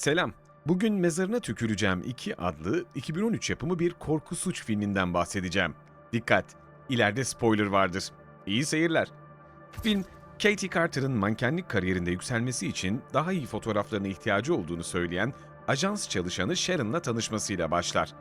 Selam. Bugün Mezarına Tüküreceğim 2 adlı 2013 yapımı bir korku suç filminden bahsedeceğim. Dikkat! İleride spoiler vardır. İyi seyirler. Film, Katie Carter'ın mankenlik kariyerinde yükselmesi için daha iyi fotoğraflarına ihtiyacı olduğunu söyleyen ajans çalışanı Sharon'la tanışmasıyla başlar.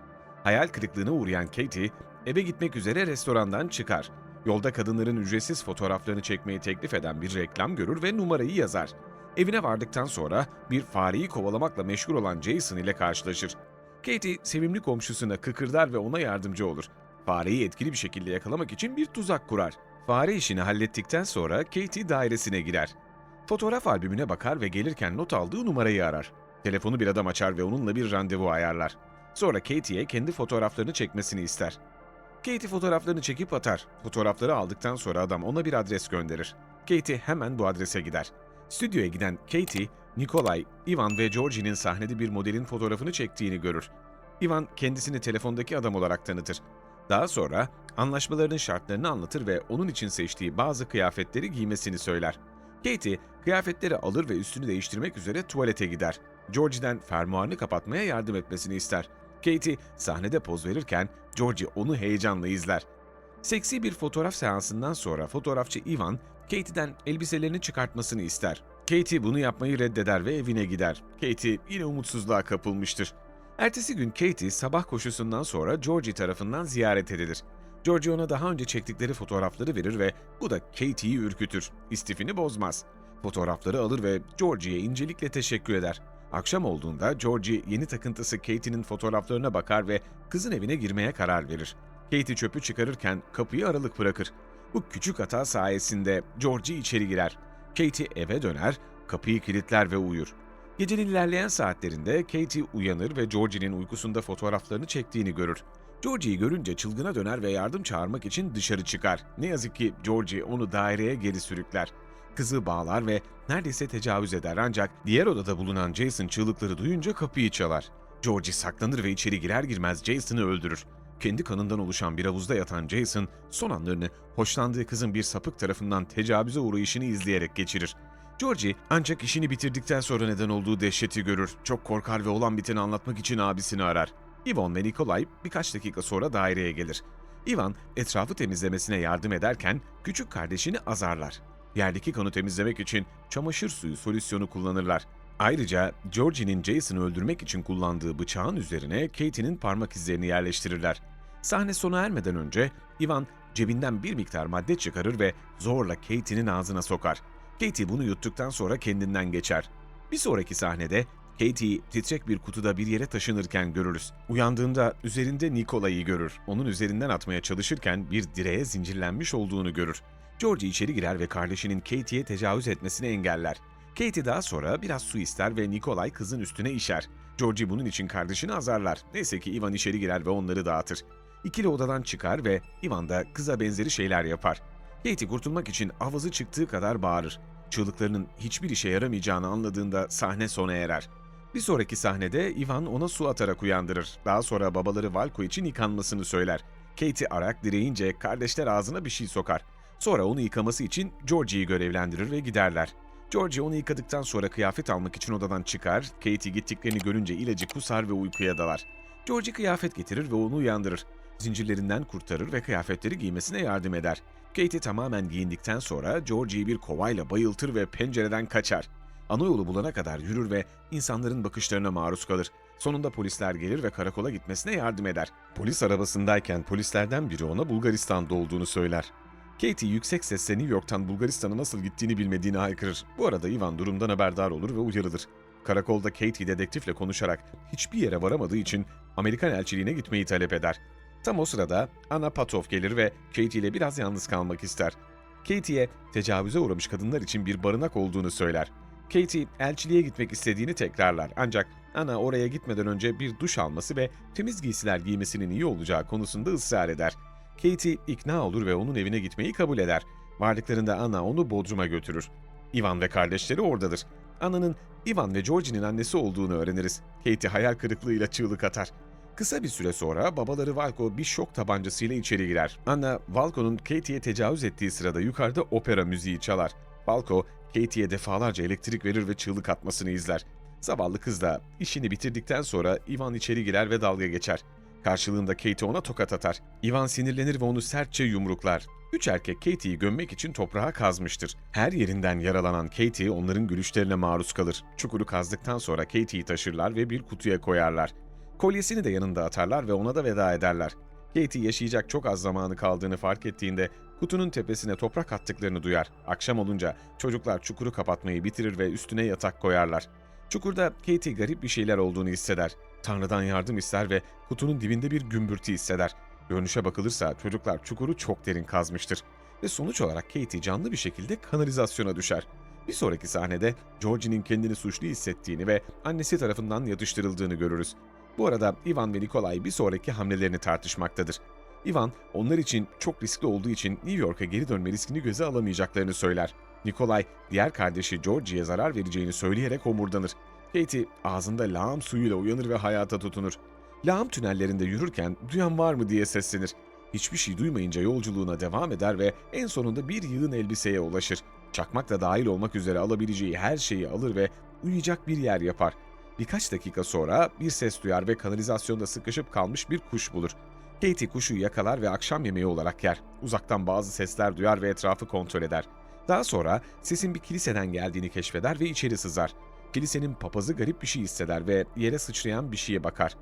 Hayal kırıklığına uğrayan Katie, eve gitmek üzere restorandan çıkar. Yolda kadınların ücretsiz fotoğraflarını çekmeyi teklif eden bir reklam görür ve numarayı yazar. Evine vardıktan sonra bir fareyi kovalamakla meşgul olan Jason ile karşılaşır. Katie sevimli komşusuna kıkırdar ve ona yardımcı olur. Fareyi etkili bir şekilde yakalamak için bir tuzak kurar. Fare işini hallettikten sonra Katie dairesine girer. Fotoğraf albümüne bakar ve gelirken not aldığı numarayı arar. Telefonu bir adam açar ve onunla bir randevu ayarlar. Sonra Katie'ye kendi fotoğraflarını çekmesini ister. Katie fotoğraflarını çekip atar. Fotoğrafları aldıktan sonra adam ona bir adres gönderir. Katie hemen bu adrese gider. Stüdyoya giden Katie, Nikolay, Ivan ve Georgie'nin sahnede bir modelin fotoğrafını çektiğini görür. Ivan kendisini telefondaki adam olarak tanıtır. Daha sonra anlaşmalarının şartlarını anlatır ve onun için seçtiği bazı kıyafetleri giymesini söyler. Katie, kıyafetleri alır ve üstünü değiştirmek üzere tuvalete gider. Georgie'den fermuarını kapatmaya yardım etmesini ister. Katie sahnede poz verirken Georgie onu heyecanla izler. Seksi bir fotoğraf seansından sonra fotoğrafçı Ivan, Katie'den elbiselerini çıkartmasını ister. Katie bunu yapmayı reddeder ve evine gider. Katie yine umutsuzluğa kapılmıştır. Ertesi gün Katie sabah koşusundan sonra Georgie tarafından ziyaret edilir. Georgie ona daha önce çektikleri fotoğrafları verir ve bu da Katie'yi ürkütür. İstifini bozmaz. Fotoğrafları alır ve Georgie'ye incelikle teşekkür eder. Akşam olduğunda Georgie yeni takıntısı Katie'nin fotoğraflarına bakar ve kızın evine girmeye karar verir. Katie çöpü çıkarırken kapıyı aralık bırakır. Bu küçük hata sayesinde Georgie içeri girer. Katie eve döner, kapıyı kilitler ve uyur. Gecenin ilerleyen saatlerinde Katie uyanır ve Georgie'nin uykusunda fotoğraflarını çektiğini görür. Georgie'yi görünce çılgına döner ve yardım çağırmak için dışarı çıkar. Ne yazık ki Georgie onu daireye geri sürükler. Kızı bağlar ve neredeyse tecavüz eder ancak diğer odada bulunan Jason çığlıkları duyunca kapıyı çalar. Georgie saklanır ve içeri girer girmez Jason'ı öldürür. Kendi kanından oluşan bir havuzda yatan Jason, son anlarını hoşlandığı kızın bir sapık tarafından tecavüze uğrayışını izleyerek geçirir. Georgie ancak işini bitirdikten sonra neden olduğu dehşeti görür. Çok korkar ve olan biteni anlatmak için abisini arar. Ivan ve Nikolay birkaç dakika sonra daireye gelir. Ivan etrafı temizlemesine yardım ederken küçük kardeşini azarlar. Yerdeki kanı temizlemek için çamaşır suyu solüsyonu kullanırlar. Ayrıca Georgie'nin Jason'ı öldürmek için kullandığı bıçağın üzerine Katie'nin parmak izlerini yerleştirirler. Sahne sona ermeden önce Ivan cebinden bir miktar madde çıkarır ve zorla Katie'nin ağzına sokar. Katie bunu yuttuktan sonra kendinden geçer. Bir sonraki sahnede Katie'yi titrek bir kutuda bir yere taşınırken görürüz. Uyandığında üzerinde Nikolay'ı görür. Onun üzerinden atmaya çalışırken bir direğe zincirlenmiş olduğunu görür. Georgie içeri girer ve kardeşinin Katie'ye tecavüz etmesini engeller. Katie daha sonra biraz su ister ve Nikolay kızın üstüne işer. Georgie bunun için kardeşini azarlar. Neyse ki Ivan içeri girer ve onları dağıtır. İkili odadan çıkar ve Ivan da kıza benzeri şeyler yapar. Katie kurtulmak için avazı çıktığı kadar bağırır. Çığlıklarının hiçbir işe yaramayacağını anladığında sahne sona erer. Bir sonraki sahnede Ivan ona su atarak uyandırır. Daha sonra babaları Valko için yıkanmasını söyler. Katie arak direyince kardeşler ağzına bir şey sokar. Sonra onu yıkaması için Georgie'yi görevlendirir ve giderler. Georgie onu yıkadıktan sonra kıyafet almak için odadan çıkar, Katie gittiklerini görünce ilacı kusar ve uykuya dalar. Georgie kıyafet getirir ve onu uyandırır. Zincirlerinden kurtarır ve kıyafetleri giymesine yardım eder. Katie tamamen giyindikten sonra Georgie'yi bir kovayla bayıltır ve pencereden kaçar. Ana yolu bulana kadar yürür ve insanların bakışlarına maruz kalır. Sonunda polisler gelir ve karakola gitmesine yardım eder. Polis arabasındayken polislerden biri ona Bulgaristan'da olduğunu söyler. Katie yüksek sesle New York'tan Bulgaristan'a nasıl gittiğini bilmediğini haykırır. Bu arada Ivan durumdan haberdar olur ve uyarılır. Karakolda Katie dedektifle konuşarak hiçbir yere varamadığı için Amerikan elçiliğine gitmeyi talep eder. Tam o sırada Anna Patov gelir ve Katie ile biraz yalnız kalmak ister. Katie'ye tecavüze uğramış kadınlar için bir barınak olduğunu söyler. Katie elçiliğe gitmek istediğini tekrarlar ancak Anna oraya gitmeden önce bir duş alması ve temiz giysiler giymesinin iyi olacağı konusunda ısrar eder. Katie ikna olur ve onun evine gitmeyi kabul eder. Vardıklarında Anna onu Bodrum'a götürür. Ivan ve kardeşleri oradadır. Anna'nın Ivan ve Georgie'nin annesi olduğunu öğreniriz. Katie hayal kırıklığıyla çığlık atar. Kısa bir süre sonra babaları Valko bir şok tabancasıyla içeri girer. Anna, Valko'nun Katie'ye tecavüz ettiği sırada yukarıda opera müziği çalar. Valko, Katie'ye defalarca elektrik verir ve çığlık atmasını izler. Zavallı kız da işini bitirdikten sonra Ivan içeri girer ve dalga geçer. Karşılığında Katie ona tokat atar. Ivan sinirlenir ve onu sertçe yumruklar. Üç erkek Katie'yi gömmek için toprağa kazmıştır. Her yerinden yaralanan Katie onların gülüşlerine maruz kalır. Çukuru kazdıktan sonra Katie'yi taşırlar ve bir kutuya koyarlar. Kolyesini de yanında atarlar ve ona da veda ederler. Katie yaşayacak çok az zamanı kaldığını fark ettiğinde kutunun tepesine toprak attıklarını duyar. Akşam olunca çocuklar çukuru kapatmayı bitirir ve üstüne yatak koyarlar. Çukurda Katie garip bir şeyler olduğunu hisseder. Tanrı'dan yardım ister ve kutunun dibinde bir gümbürtü hisseder. Görünüşe bakılırsa çocuklar çukuru çok derin kazmıştır. Ve sonuç olarak Katie canlı bir şekilde kanalizasyona düşer. Bir sonraki sahnede Georgie'nin kendini suçlu hissettiğini ve annesi tarafından yatıştırıldığını görürüz. Bu arada Ivan ve Nikolay bir sonraki hamlelerini tartışmaktadır. Ivan, onlar için çok riskli olduğu için New York'a geri dönme riskini göze alamayacaklarını söyler. Nikolay, diğer kardeşi Georgie'ye zarar vereceğini söyleyerek homurdanır. Katie, ağzında lağım suyuyla uyanır ve hayata tutunur. Lağım tünellerinde yürürken duyan var mı diye seslenir. Hiçbir şey duymayınca yolculuğuna devam eder ve en sonunda bir yığın elbiseye ulaşır. Çakmak da dahil olmak üzere alabileceği her şeyi alır ve uyuyacak bir yer yapar. Birkaç dakika sonra bir ses duyar ve kanalizasyonda sıkışıp kalmış bir kuş bulur. Katie kuşu yakalar ve akşam yemeği olarak yer. Uzaktan bazı sesler duyar ve etrafı kontrol eder. Daha sonra sesin bir kiliseden geldiğini keşfeder ve içeri sızar. Kilisenin papazı garip bir şey hisseder ve yere sıçrayan bir şeye bakar.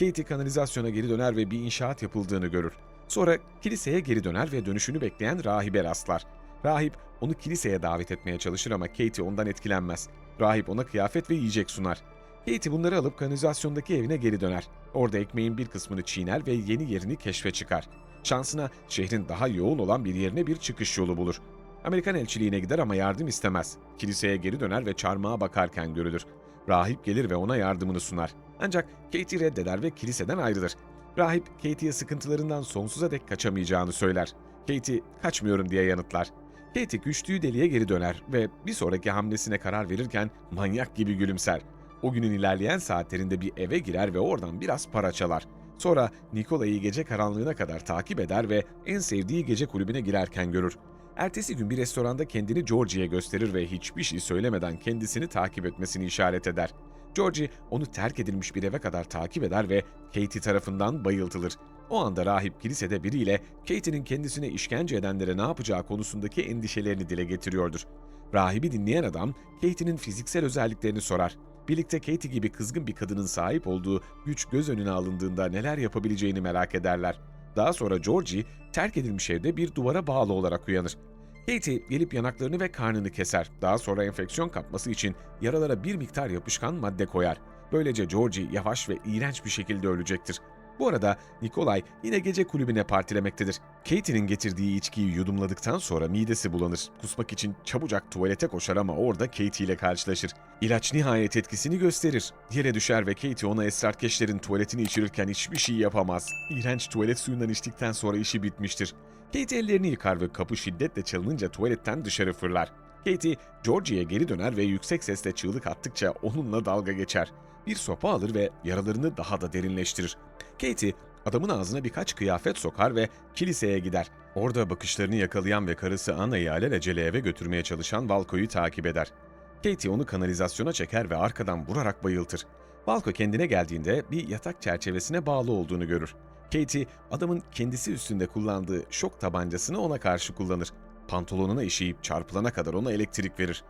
Katie kanalizasyona geri döner ve bir inşaat yapıldığını görür. Sonra kiliseye geri döner ve dönüşünü bekleyen rahibe rastlar. Rahip onu kiliseye davet etmeye çalışır ama Katie ondan etkilenmez. Rahip ona kıyafet ve yiyecek sunar. Katie bunları alıp kanalizasyondaki evine geri döner. Orada ekmeğin bir kısmını çiğner ve yeni yerini keşfe çıkar. Şansına şehrin daha yoğun olan bir yerine bir çıkış yolu bulur. Amerikan elçiliğine gider ama yardım istemez. Kiliseye geri döner ve çarmıha bakarken görülür. Rahip gelir ve ona yardımını sunar. Ancak Katie reddeder ve kiliseden ayrılır. Rahip Katie'ye sıkıntılarından sonsuza dek kaçamayacağını söyler. Katie kaçmıyorum diye yanıtlar. Katie güçlüğü deliğe geri döner ve bir sonraki hamlesine karar verirken manyak gibi gülümser. O günün ilerleyen saatlerinde bir eve girer ve oradan biraz para çalar. Sonra Nikolay'ı gece karanlığına kadar takip eder ve en sevdiği gece kulübüne girerken görür. Ertesi gün bir restoranda kendini Georgie'ye gösterir ve hiçbir şey söylemeden kendisini takip etmesini işaret eder. Georgie onu terk edilmiş bir eve kadar takip eder ve Katie tarafından bayıltılır. O anda rahip kilisede biriyle Katie'nin kendisine işkence edenlere ne yapacağı konusundaki endişelerini dile getiriyordur. Rahibi dinleyen adam Katie'nin fiziksel özelliklerini sorar. Birlikte Katie gibi kızgın bir kadının sahip olduğu güç göz önüne alındığında neler yapabileceğini merak ederler. Daha sonra Georgie terk edilmiş evde bir duvara bağlı olarak uyanır. Katie gelip yanaklarını ve karnını keser. Daha sonra enfeksiyon kapması için yaralara bir miktar yapışkan madde koyar. Böylece Georgie yavaş ve iğrenç bir şekilde ölecektir. Bu arada Nikolay yine gece kulübüne partilemektedir. Katie'nin getirdiği içkiyi yudumladıktan sonra midesi bulanır. Kusmak için çabucak tuvalete koşar ama orada Katie ile karşılaşır. İlaç nihayet etkisini gösterir. Yere düşer ve Katie ona esrarkeşlerin tuvaletini içirirken hiçbir şey yapamaz. İğrenç tuvalet suyundan içtikten sonra işi bitmiştir. Katie ellerini yıkar ve kapı şiddetle çalınınca tuvaletten dışarı fırlar. Katie, Georgie'ye geri döner ve yüksek sesle çığlık attıkça onunla dalga geçer. Bir sopa alır ve yaralarını daha da derinleştirir. Katie, adamın ağzına birkaç kıyafet sokar ve kiliseye gider. Orada bakışlarını yakalayan ve karısı Anna'yı alelacele eve götürmeye çalışan Valko'yu takip eder. Katie onu kanalizasyona çeker ve arkadan vurarak bayıltır. Valko kendine geldiğinde bir yatak çerçevesine bağlı olduğunu görür. Katie, adamın kendisi üstünde kullandığı şok tabancasını ona karşı kullanır. Pantolonuna işeyip çarpılana kadar ona elektrik verir.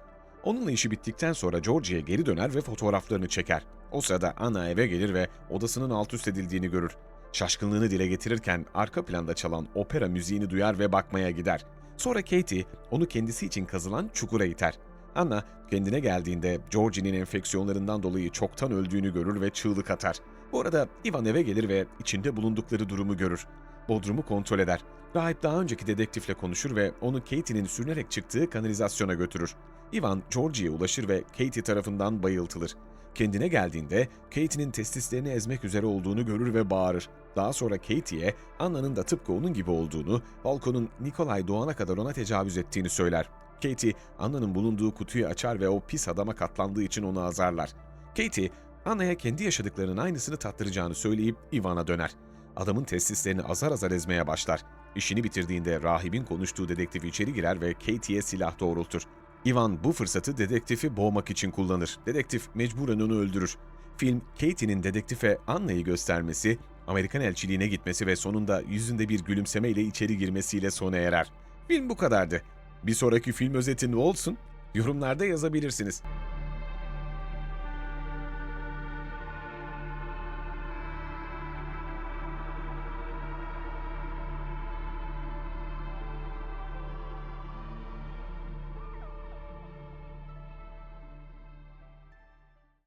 Onunla işi bittikten sonra Georgie'ye geri döner ve fotoğraflarını çeker. O sırada Anna eve gelir ve odasının alt üst edildiğini görür. Şaşkınlığını dile getirirken arka planda çalan opera müziğini duyar ve bakmaya gider. Sonra Katie onu kendisi için kazılan çukura iter. Anna kendine geldiğinde Georgie'nin enfeksiyonlarından dolayı çoktan öldüğünü görür ve çığlık atar. Bu arada Ivan eve gelir ve içinde bulundukları durumu görür. Bodrumu kontrol eder. Rahip daha önceki dedektifle konuşur ve onu Katie'nin sürünerek çıktığı kanalizasyona götürür. Ivan, Georgie'ye ulaşır ve Katie tarafından bayıltılır. Kendine geldiğinde Katie'nin testislerini ezmek üzere olduğunu görür ve bağırır. Daha sonra Katie'ye Anna'nın da tıpkı onun gibi olduğunu, Balkon'un Nikolay doğana kadar ona tecavüz ettiğini söyler. Katie, Anna'nın bulunduğu kutuyu açar ve o pis adama katlandığı için onu azarlar. Katie, Anna'ya kendi yaşadıklarının aynısını tattıracağını söyleyip Ivan'a döner. Adamın testislerini azar azar ezmeye başlar. İşini bitirdiğinde rahibin konuştuğu dedektif içeri girer ve Katie'ye silah doğrultur. Ivan bu fırsatı dedektifi boğmak için kullanır. Dedektif mecburen onu öldürür. Film, Katie'nin dedektife Anna'yı göstermesi, Amerikan elçiliğine gitmesi ve sonunda yüzünde bir gülümsemeyle içeri girmesiyle sona erer. Film bu kadardı. Bir sonraki film özeti ne olsun? Yorumlarda yazabilirsiniz.